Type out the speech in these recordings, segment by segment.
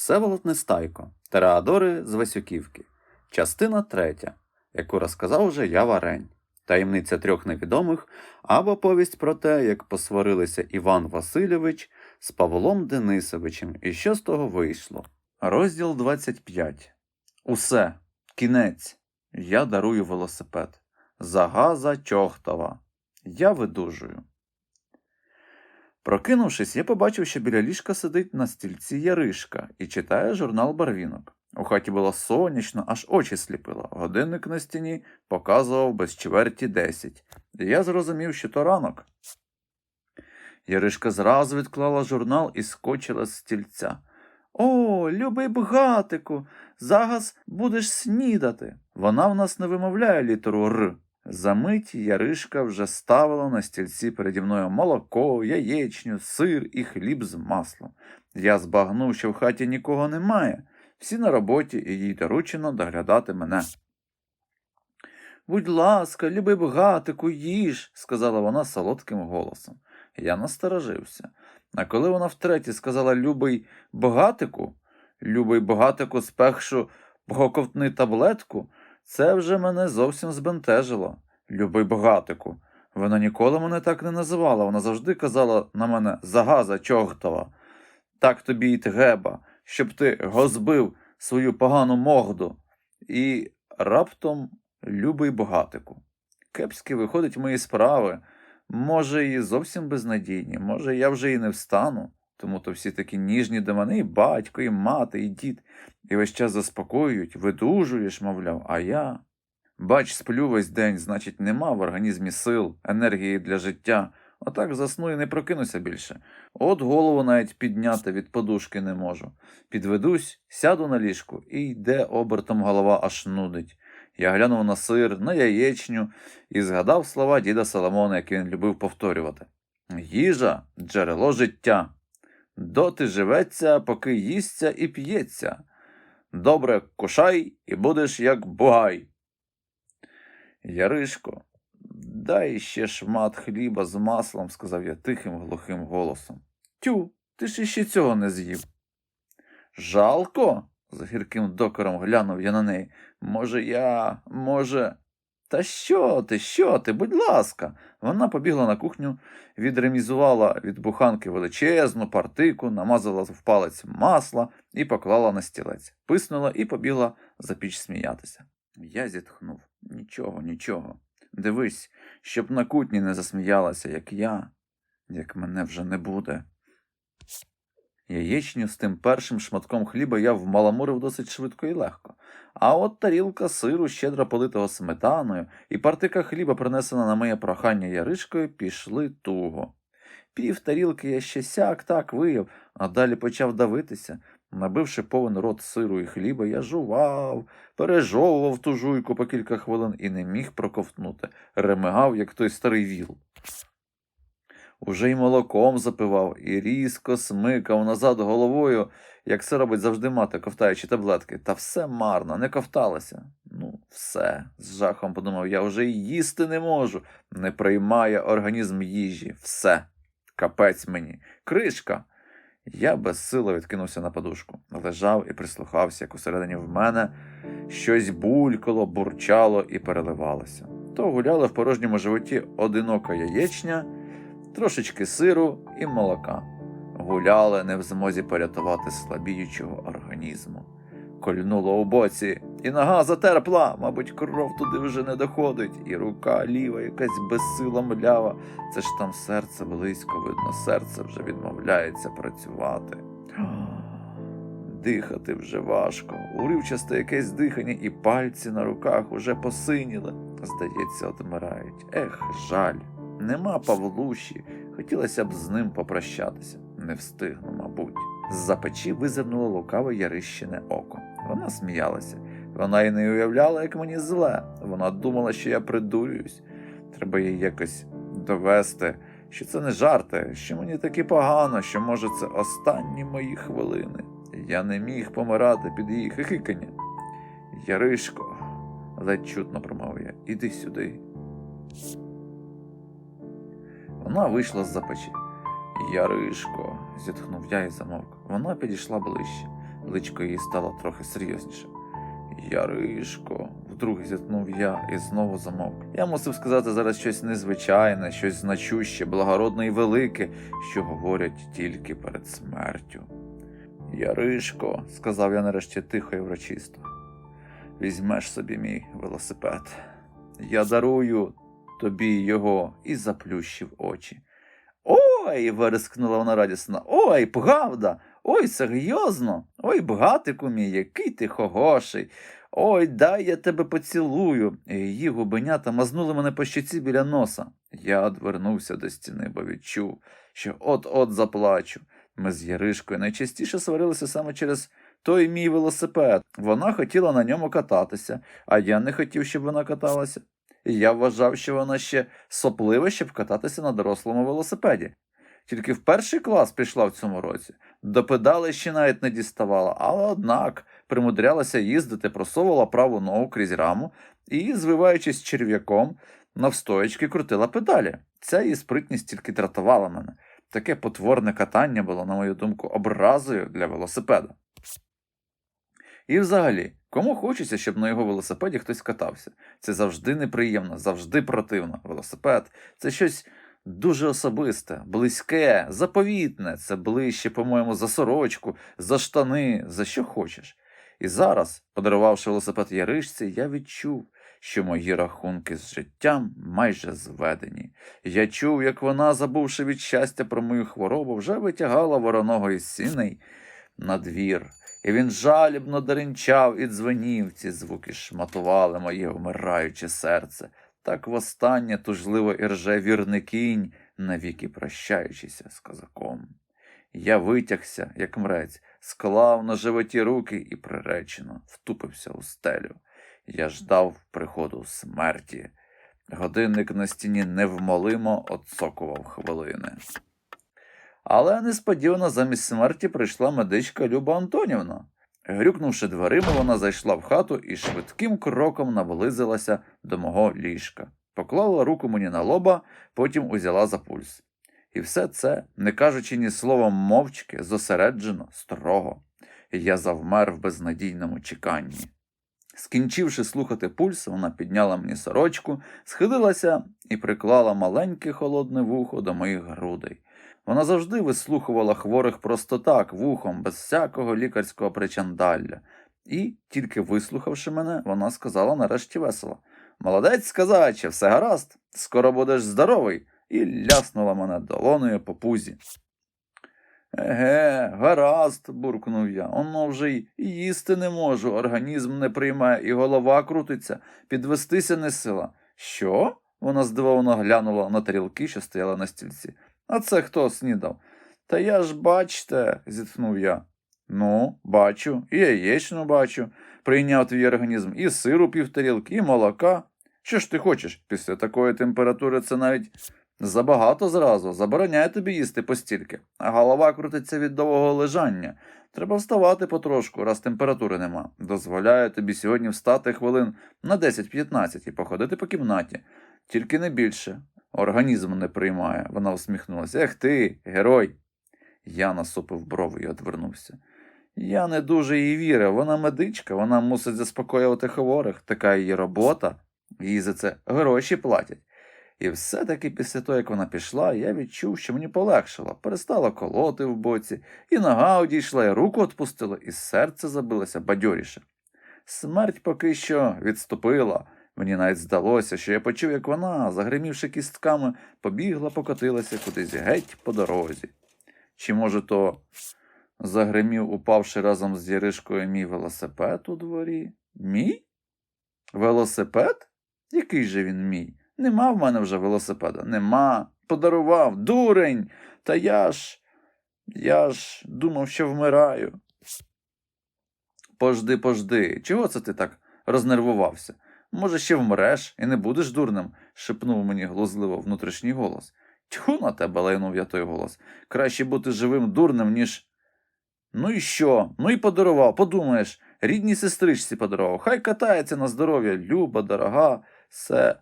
Всеволод Нестайко, Тереадори з Васюківки, частина третя, яку розказав вже я Варень, таємниця трьох невідомих або повість про те, як посварилися Іван Васильович з Павлом Денисовичем і що з того вийшло. Розділ 25. Усе. Кінець. Я дарую велосипед. Загаза Чохтова. Я видужую. Прокинувшись, я побачив, що біля ліжка сидить на стільці Яришка і читає журнал Барвінок. У хаті було сонячно, аж очі сліпило. Годинник на стіні показував без чверті десять. І я зрозумів, що то ранок. Яришка зразу відклала журнал і скочила з стільця. О, любий бгатику, зараз будеш снідати. Вона в нас не вимовляє літеру Р. Замить Яришка вже ставила на стільці переді мною молоко, яєчню, сир і хліб з маслом. Я збагнув, що в хаті нікого немає. Всі на роботі і їй доручено доглядати мене. Будь ласка, любий бгатику, їж, сказала вона солодким голосом. Я насторожився. А коли вона втретє сказала любий богатику, любий богатику спехшу поковтни таблетку, це вже мене зовсім збентежило. Любий богатику. Вона ніколи мене так не називала. Вона завжди казала на мене загаза чортова. Так тобі й тгеба, щоб ти гозбив свою погану морду. І раптом любий богатику. Кепськи виходить мої справи. Може, і зовсім безнадійні, може, я вже і не встану. Тому то всі такі ніжні до мене, і батько, і мати, і дід, і весь час заспокоюють, видужуєш, мовляв, а я. Бач, сплю весь день, значить, нема в організмі сил, енергії для життя. Отак засну і не прокинуся більше. От голову навіть підняти від подушки не можу. Підведусь, сяду на ліжку і йде обертом голова аж нудить. Я глянув на сир, на яєчню і згадав слова діда Соломона, які він любив повторювати. Їжа джерело життя. Доти живеться, поки їсться і п'ється. Добре кушай і будеш як бугай. Яришко, дай ще шмат хліба з маслом, сказав я тихим глухим голосом. Тю, ти ж іще цього не з'їв. Жалко? з гірким докором глянув я на неї. Може, я, може. Та що ти, що ти, будь ласка. Вона побігла на кухню, відремізувала від буханки величезну партику, намазала в палець масла і поклала на стілець, писнула і побігла за піч сміятися. Я зітхнув. Нічого, нічого. Дивись, щоб на кутні не засміялася, як я, як мене вже не буде. Яєчню з тим першим шматком хліба я вмаламурив досить швидко і легко. А от тарілка сиру, щедро политого сметаною, і партика хліба, принесена на моє прохання яришкою, пішли туго. Пів тарілки я ще сяк так вияв, а далі почав давитися. Набивши повен рот сиру і хліба, я жував, пережовував ту жуйку по кілька хвилин і не міг проковтнути, ремигав, як той старий віл. Уже й молоком запивав, і різко смикав назад головою, як це робить завжди мати, ковтаючи таблетки. Та все марно, не ковталося. Ну, все, з жахом подумав, я вже й їсти не можу. Не приймає організм їжі. Все. Капець мені. Кришка. Я безсило відкинувся на подушку, лежав і прислухався, як усередині в мене щось булькало, бурчало і переливалося. То гуляла в порожньому животі одинока яєчня трошечки сиру і молока. Гуляли не в змозі порятувати слабіючого організму. Кольнуло у боці, і нога затерпла, мабуть, кров туди вже не доходить, і рука ліва, якась безсила млява. Це ж там серце близько, видно, серце вже відмовляється працювати. Дихати вже важко, уривчасте якесь дихання, і пальці на руках уже посиніли. Здається, одмирають. Ех, жаль. Нема Павлуші, хотілося б з ним попрощатися. Не встигну, мабуть. З-за печі визирнуло лукаве ярищине око. Вона сміялася. Вона й не уявляла, як мені зле. Вона думала, що я придурююсь. Треба їй якось довести, що це не жарти, що мені таки погано, що, може, це останні мої хвилини. Я не міг помирати під її хихикання. Яришко, ледь чутно промовив я, іди сюди. Вона вийшла з-за печі. Яришко, зітхнув я і замовк. Вона підійшла ближче. личко її стало трохи серйозніше. Яришко, вдруге зітхнув я і знову замовк. Я мусив сказати зараз щось незвичайне, щось значуще, благородне і велике, що говорять тільки перед смертю. Яришко, сказав я нарешті тихо і врочисто, візьмеш собі мій велосипед. Я дарую тобі його і заплющив очі. Ой, вирискнула вона радісно. Ой, правда, ой, серйозно, ой, братику мій, який ти хогоший. Ой, дай я тебе поцілую. Її губенята мазнули мене по щоці біля носа. Я одвернувся до стіни, бо відчув, що от-от заплачу. Ми з Яришкою найчастіше сварилися саме через той мій велосипед. Вона хотіла на ньому кататися, а я не хотів, щоб вона каталася. І я вважав, що вона ще соплива, щоб кататися на дорослому велосипеді. Тільки в перший клас пішла в цьому році. До педалей ще навіть не діставала, але однак примудрялася їздити, просовувала праву ногу крізь раму і, звиваючись черв'яком, навстоячки крутила педалі. Ця її спритність тільки дратувала мене. Таке потворне катання було, на мою думку, образою для велосипеда. І взагалі, кому хочеться, щоб на його велосипеді хтось катався. Це завжди неприємно, завжди противно. Велосипед це щось дуже особисте, близьке, заповітне. Це ближче, по-моєму, за сорочку, за штани, за що хочеш. І зараз, подарувавши велосипед Яришці, я відчув, що мої рахунки з життям майже зведені. Я чув, як вона, забувши від щастя про мою хворобу, вже витягала вороного із сіней на двір. І він жалібно деренчав і дзвенів. Ці звуки шматували моє вмираюче серце. Так востаннє тужливо ірже вірний кінь, навіки прощаючися з козаком. Я витягся, як мрець, склав на животі руки і приречено втупився у стелю. Я ждав приходу смерті. Годинник на стіні невмолимо отсокував хвилини. Але несподівано замість смерті прийшла медичка Люба Антонівна. Грюкнувши дверима, вона зайшла в хату і швидким кроком наблизилася до мого ліжка, поклала руку мені на лоба, потім узяла за пульс. І все це, не кажучи ні словом мовчки, зосереджено, строго. Я завмер в безнадійному чеканні. Скінчивши слухати пульс, вона підняла мені сорочку, схилилася і приклала маленьке холодне вухо до моїх грудей. Вона завжди вислухувала хворих просто так, вухом, без всякого лікарського причандалля. І, тільки вислухавши мене, вона сказала нарешті весело Молодець, казаче, все гаразд, скоро будеш здоровий, і ляснула мене долоною по пузі. Еге, гаразд, буркнув я. Оно вже й їсти не можу, організм не приймає, і голова крутиться, підвестися не сила. Що? Вона здивовано глянула на тарілки, що стояли на стільці. А це хто снідав? Та я ж бачте, зітхнув я. Ну, бачу, і яєчну бачу, прийняв твій організм, і сиру півтарілки, і молока. Що ж ти хочеш? Після такої температури це навіть забагато зразу, забороняє тобі їсти постільки, а голова крутиться від довгого лежання. Треба вставати потрошку, раз температури нема. Дозволяю тобі сьогодні встати хвилин на 10-15 і походити по кімнаті, тільки не більше. Організм не приймає, вона усміхнулася. Ех ти, герой. Я насупив брови і одвернувся. Я не дуже їй вірив, вона медичка, вона мусить заспокоювати хворих, така її робота, їй за це гроші платять. І все-таки після того, як вона пішла, я відчув, що мені полегшило, перестала колоти в боці, і нога одійшла, і руку відпустила, і серце забилося бадьоріше. Смерть поки що відступила. Мені навіть здалося, що я почув, як вона, загримівши кістками, побігла, покотилася кудись геть по дорозі. Чи, може, то загримів, упавши разом з Яришкою мій велосипед у дворі? Мій? Велосипед? Який же він мій? Нема в мене вже велосипеда. Нема. Подарував, дурень. Та я ж. Я ж думав, що вмираю. Пожди, пожди. Чого це ти так рознервувався? Може, ще вмреш і не будеш дурним, шепнув мені глузливо внутрішній голос. Тьху на тебе, лайнув я той голос. Краще бути живим дурним, ніж. Ну і що? Ну і подарував, подумаєш, рідній сестричці подарував. Хай катається на здоров'я, люба, дорога, все.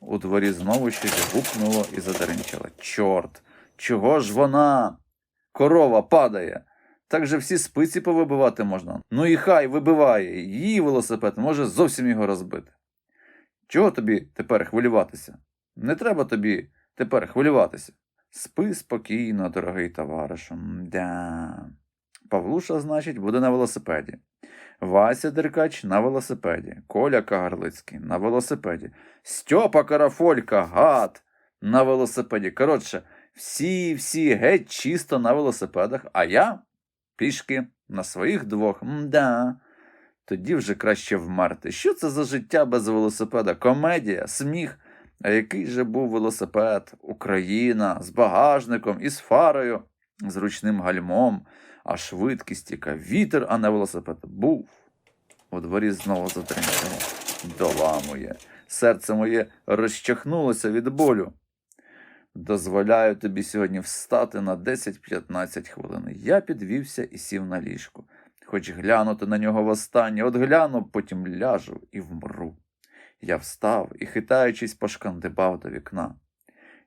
У дворі знову щось гукнуло і задеренчало. Чорт, чого ж вона? Корова падає. Так же всі спиці повибивати можна. Ну і хай вибиває, її велосипед може зовсім його розбити. Чого тобі тепер хвилюватися? Не треба тобі тепер хвилюватися. Спи спокійно, дорогий товаришу. Да. Павлуша, значить, буде на велосипеді. Вася Деркач на велосипеді. Коля Кагарлицький на велосипеді. Стьопа Карафолька, гад, на велосипеді. Коротше, всі, всі геть чисто на велосипедах, а я пішки на своїх двох. Мда. Тоді вже краще вмерти. Що це за життя без велосипеда? Комедія, сміх. А який же був велосипед? Україна з багажником, із фарою, з ручним гальмом, а швидкість, яка вітер, а не велосипед. Був. У дворі знову затримало. Доламує. Серце моє розчахнулося від болю. Дозволяю тобі сьогодні встати на 10-15 хвилин. Я підвівся і сів на ліжку. Хоч глянути на нього востаннє, от гляну, потім ляжу і вмру. Я встав і, хитаючись, пошкандибав до вікна.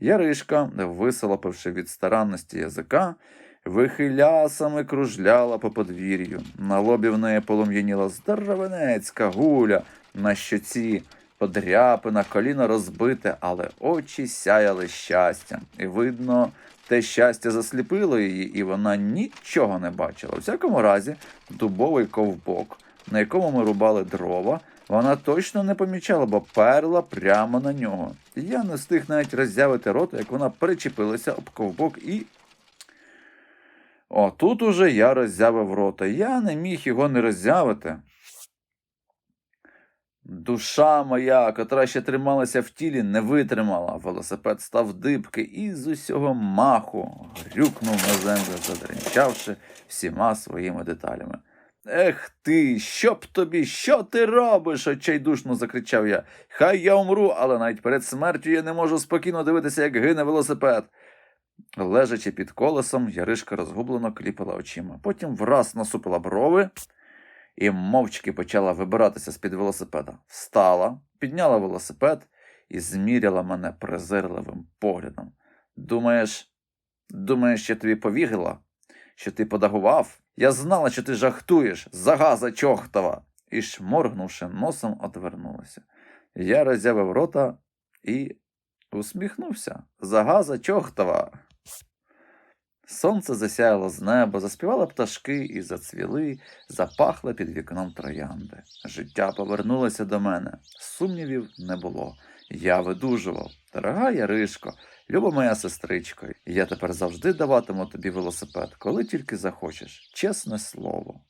Яришка, висолопивши від старанності язика, вихилясами кружляла по подвір'ю. На лобі в неї полум'яніла здоровенецька гуля, на щоці подряпина, коліно розбите, але очі сяяли щастям. І видно, те щастя засліпило її, і вона нічого не бачила. У всякому разі, дубовий ковбок, на якому ми рубали дрова, вона точно не помічала, бо перла прямо на нього. Я не встиг навіть роззявити рота, як вона причепилася об ковбок і. О, тут уже я роззявив рота. Я не міг його не роззявити. Душа моя, котра ще трималася в тілі, не витримала. Велосипед став дибки і з усього маху грюкнув на землю, задринчавши всіма своїми деталями. Ех ти, що б тобі, що ти робиш? отчайдушно закричав я. Хай я умру, але навіть перед смертю я не можу спокійно дивитися, як гине велосипед. Лежачи під колесом, Яришка розгублено кліпала очима. Потім враз насупила брови і мовчки почала вибиратися з-під велосипеда. Встала, підняла велосипед і зміряла мене презирливим поглядом. Думаєш, думаєш, я тобі повірила? Що ти подагував? Я знала, що ти жахтуєш, загаза чохтова. І шморгнувши носом, одвернулася. Я роззявив рота і усміхнувся. Загаза чохтова. Сонце засяяло з неба, заспівали пташки і зацвіли, запахли під вікном троянди. Життя повернулося до мене. Сумнівів не було. Я видужував. Дорога Яришко, люба моя сестричко, я тепер завжди даватиму тобі велосипед, коли тільки захочеш. Чесне слово.